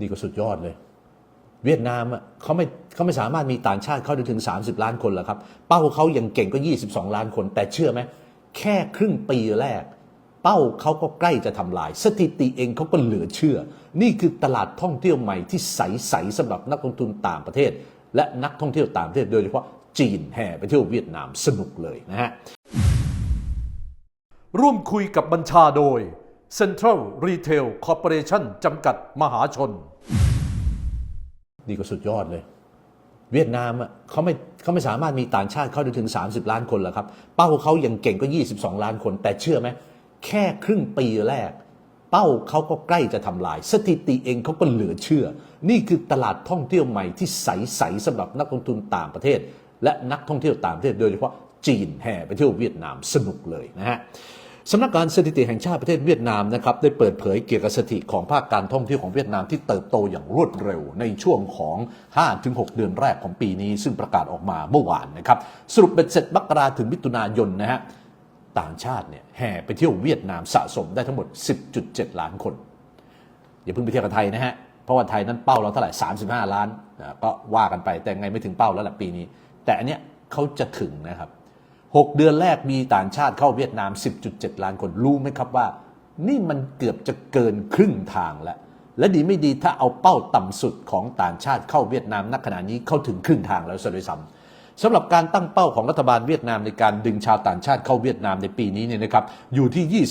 นี่ก็สุดยอดเลย เวียดนามอะเขาไม่เขาไม่สามารถมีต่างชาติเข้าได้ถึง 30 ล้านคนหรอกครับ เป้าเขายังเก่งก็ 22 ล้านคน แต่เชื่อไหมแค่ครึ่งปีแรก เป้าเขาก็ใกล้จะทำลาย สถิติเองเขาก็เหลือเชื่อ นี่คือตลาดท่องเที่ยวใหม่ที่ใสๆสำหรับนักลงทุนต่างประเทศ และนักท่องเที่ยวต่างประเทศโดยเฉพาะจีนแห่ไปเที่ยวเวียดนามสนุกเลยนะฮะร่วมคุยกับบัญชาโดย Central Retail Corporation จำกัดมหาชน นี่ก็สุดยอดเลย เวียดนามอะเขาไม่เขาไม่สามารถมีต่างชาติเข้าได้ถึง 30 ล้านคนหรอกครับ เป้าเขายังเก่งก็ 22 ล้านคน แต่เชื่อไหมแค่ครึ่งปีแรก เป้าเขาก็ใกล้จะทำลาย สถิติเองเขาก็เหลือเชื่อ นี่คือตลาดท่องเที่ยวใหม่ที่ใสๆสำหรับนักลงทุนต่างประเทศ และนักท่องเที่ยวต่างประเทศโดยเฉพาะจีนแห่ไปเที่ยวเวียดนามสนุกเลยนะฮะ สำนักงานสถิติแห่งชาติประเทศเวียดนามนะครับได้เปิดเผยเกี่ยวกับสถิติของภาคการท่องเที่ยวของเวียดนามที่เติบโตอย่างรวดเร็วในช่วงของ 5-6 เดือนแรกของปีนี้ ซึ่งประกาศออกมาเมื่อวานนะครับสรุปเป็นเสร็จมกราถึงมิถุนายนนะฮะต่างชาติเนี่ยแห่ไปเที่ยวเวียดนามสะสมได้ทั้งหมด 10.7 ล้านคน อย่าเพิ่งไปเที่ยวกับไทยนะฮะเพราะว่าไทยนั้นเป้าเราเท่าไหร่35 ล้านก็ว่ากันไปแต่ไงไม่ถึงเป้าแล้วแหละปีนี้ แต่อันเนี้ยเขาจะถึงนะครับ 6 เดือนแรกมีต่างชาติเข้าเวียดนาม 10.7 ล้านคนรู้ไหมครับว่า นี่มันเกือบจะเกินครึ่งทางแล้ว และดีไม่ดีถ้าเอาเป้าต่ำสุดของต่างชาติเข้าเวียดนามณขณะนี้เข้าถึงครึ่งทางแล้วซะด้วยซ้ำสำหรับการตั้งเป้าของรัฐบาลเวียดนามในการดึงชาวต่างชาติเข้าเวียดนามในปีนี้เนี่ยนะครับอยู่ที่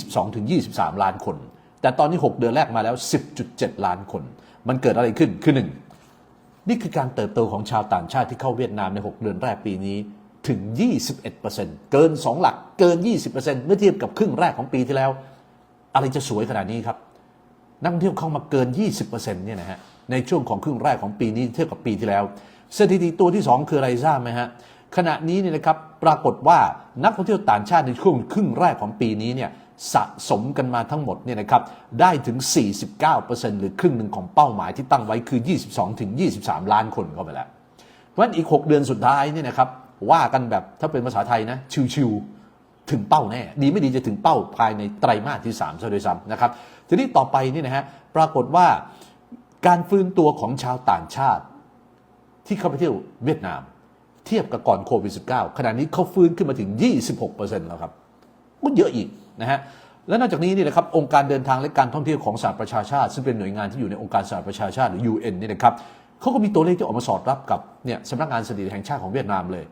22-23 ล้านคน แต่ตอนนี้ 6 เดือนแรกมาแล้ว 10.7 ล้านคน มันเกิดอะไรขึ้นคือหนึ่งนี่คือการเติบโตของชาวต่างชาติที่เข้าเวียดนามใน 6 เดือนแรกปีนี้ ถึง 21%เกิน 2 หลักเกิน 20%เมื่อเทียบกับครึ่งแรกของปีที่แล้ว อะไรจะสวยขนาดนี้ครับ นักท่องเที่ยวเข้ามาเกิน 20%เนี่ยนะฮะในช่วงของครึ่งแรกของปีนี้เทียบกับปีที่แล้วสถิติตัวที่ 2 คืออะไรทราบไหมฮะขณะนี้เนี่ยนะครับปรากฏว่านักท่องเที่ยวต่างชาติในช่วงครึ่งแรกของปีนี้เนี่ยสะสมกันมาทั้งหมดเนี่ยนะครับได้ถึง 49%หรือครึ่งหนึ่งของเป้าหมายที่ตั้งไว้คือ 22-23 ล้านคนเข้าไปแล้วเพราะฉะนั้นอีก 6 เดือนสุดท้ายเนี่ยนะครับ ว่ากันแบบถ้าเป็นภาษาไทยนะ ชิวๆถึงเป้าแน่ ดีไม่ดีจะถึงเป้าภายในไตรมาสที่3ซะด้วยซ้ำนะครับทีนี้ต่อไปนี่นะฮะปรากฏว่าการฟื้นตัวของชาวต่างชาติ ที่เข้าไปเที่ยวเวียดนาม เทียบกับก่อนโควิด -19 ขณะนี้เขาฟื้นขึ้นมาถึง 26%แล้วครับก็เยอะอีกนะฮะและนอกจากนี้นี่นะครับองค์การเดินทางและการท่องเที่ยวของสหประชาชาติ ซึ่งเป็นหน่วยงานที่อยู่ในองค์การสหประชาชาติหรือ UN นี่นะครับเขาก็มีตัวเลขที่ออกมาสอดรับกับเนี่ยสำนักงานสถิติแห่งชาติของเวียดนามเลย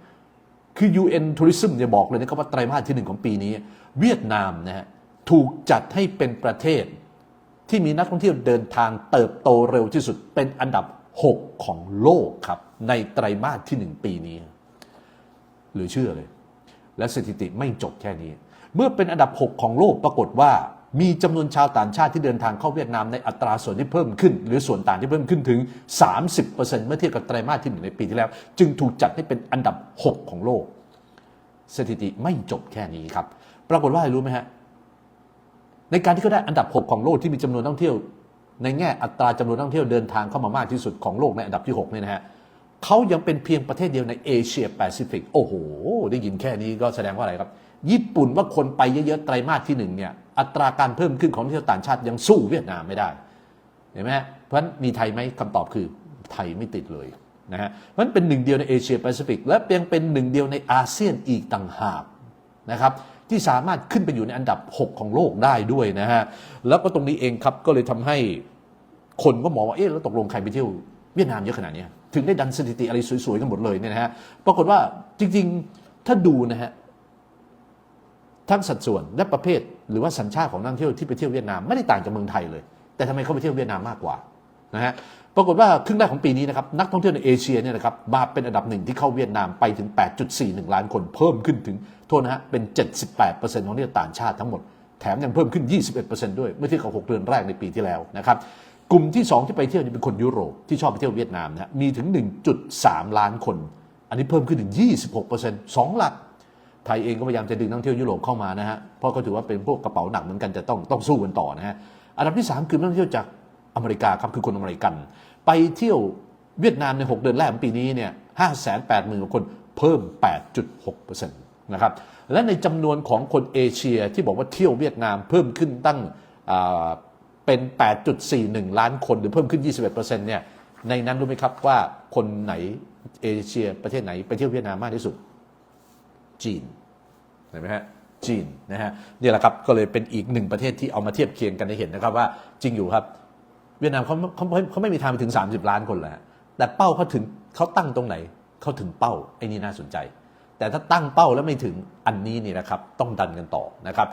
คือ UN Tourism เนี่ยบอกเลยนะครับว่าไตรมาสที่หนึ่งของปีนี้ เวียดนามนะฮะถูกจัดให้เป็นประเทศ ที่มีนักท่องเที่ยวเดินทางเติบโตเร็วที่สุดเป็นอันดับ 6 ของโลกครับ ในไตรมาสที่ 1 ปีนี้ หรือเชื่อเลย และสถิติไม่จบแค่นี้ เมื่อเป็นอันดับ 6 ของโลกปรากฏว่า มีจำนวนชาวต่างชาติที่เดินทางเข้าเวียดนามในอัตราส่วนที่เพิ่มขึ้น หรือส่วนต่างที่เพิ่มขึ้นถึง 30%เมื่อเทียบกับไตรมาสที่หนึ่งในปีที่แล้ว จึงถูกจัดให้เป็นอันดับ 6 ของโลก สถิติไม่จบแค่นี้ครับ ปรากฏว่าอะไรรู้ไหมฮะในการที่เขาได้อันดับ 6 ของโลกที่มีจำนวนนักท่องเที่ยว ในแง่อัตราจำนวนนักท่องเที่ยวเดินทางเข้ามามากที่สุดของโลกในอันดับที่6เนี่ยนะฮะเขายังเป็นเพียงประเทศเดียวในเอเชียแปซิฟิกโอ้โห ได้ยินแค่นี้ก็แสดงว่าอะไรครับ ญี่ปุ่นว่าคนไปเยอะๆไตรมาสที่หนึ่งเนี่ย อัตราการเพิ่มขึ้นของนักท่องเที่ยวต่างชาติยังสู้เวียดนามไม่ได้เห็นไหมฮะเพราะฉะนั้นมีไทยไหมคำตอบคือไทยไม่ติดเลยนะฮะเพราะฉะนั้นเป็นหนึ่งเดียวในเอเชียแปซิฟิกและยังเป็นหนึ่งเดียวในอาเซียนอีกต่างหากนะครับที่สามารถขึ้นไปอยู่ในอันดับ 6 ของโลกได้ด้วยนะฮะแล้วก็ตรงนี้เองครับก็เลยทำให้คนก็มองว่าเอ๊ะแล้วตกลงใครไปเที่ยวเวียดนามเยอะขนาดนี้ถึงได้ดันสถิติอะไรสวยๆกันหมดเลยเนี่ยนะฮะปรากฏว่าจริงๆถ้าดูนะฮะ ทั้งสัดส่วนและประเภท หรือว่าสัญชาติของนักท่องเที่ยวที่ไปเที่ยวเวียดนามไม่ได้ต่างจากเมืองไทยเลย แต่ทำไมเขาไปเที่ยวเวียดนามมากกว่านะฮะปรากฏว่าครึ่งแรกของปีนี้นะครับนักท่องเที่ยวในเอเชียเนี่ยนะครับมาเป็นอันดับหนึ่งที่เข้าเวียดนามไปถึง 8.41 ล้านคนเพิ่มขึ้นถึงโทษนะฮะเป็น 78%ของเที่ยวต่างชาติทั้งหมดแถมยังเพิ่มขึ้น 21%ด้วยเมื่อเทียบกับ 6 เดือนแรกในปีที่แล้วนะครับกลุ่มที่ 2 ที่ไปเที่ยวนี่เป็นคนยุโรปที่ชอบไปเที่ยวเวียดนามนะฮะมีถึง 1.3 ล้านคน อันนี้เพิ่มขึ้นถึง 26% 2 หลัก ไทยเองก็พยายามจะดึงนักท่องเที่ยวยุโรปเข้ามานะฮะเพราะก็ถือว่าเป็นพวกกระเป๋าหนักเหมือนกันจะต้องต้องสู้กันต่อนะฮะอันดับที่ 3 คือนักท่องเที่ยวจากอเมริกาครับคือคนอเมริกัน ไปเที่ยวเวียดนามใน 6 เดือนแรกของปีนี้เนี่ย5 8 0 0 0 0คนเพิ่ม 8.6%นะครับและในจำนวนของคนเอเชียที่บอกว่าเที่ยวเวียดนามเพิ่มขึ้นตั้งเป็น 8.41 ล้านคนหรือเพิ่มขึ้น 21%เนี่ยในนั้นรู้ไหมครับว่าคนไหนเอเชียประเทศไหนไปเที่ยวเวียดนามมากที่สุด จีนเห็นไหมฮะจีนนะฮะนี่แหละครับก็เลยเป็นอีกหนึ่งประเทศที่เอามาเทียบเคียงกันให้เห็นนะครับว่าจริงอยู่ครับ เวียดนามเขาเขาเขาเขาไม่มีทางไปถึง 30 ล้านคนแล้วแต่เป้าเขาถึงเขาตั้งตรงไหนเขาถึงเป้าไอ้นี่น่าสนใจ แต่ถ้าตั้งเป้าแล้วไม่ถึงอันนี้นี่นะครับต้องดันกันต่อนะครับ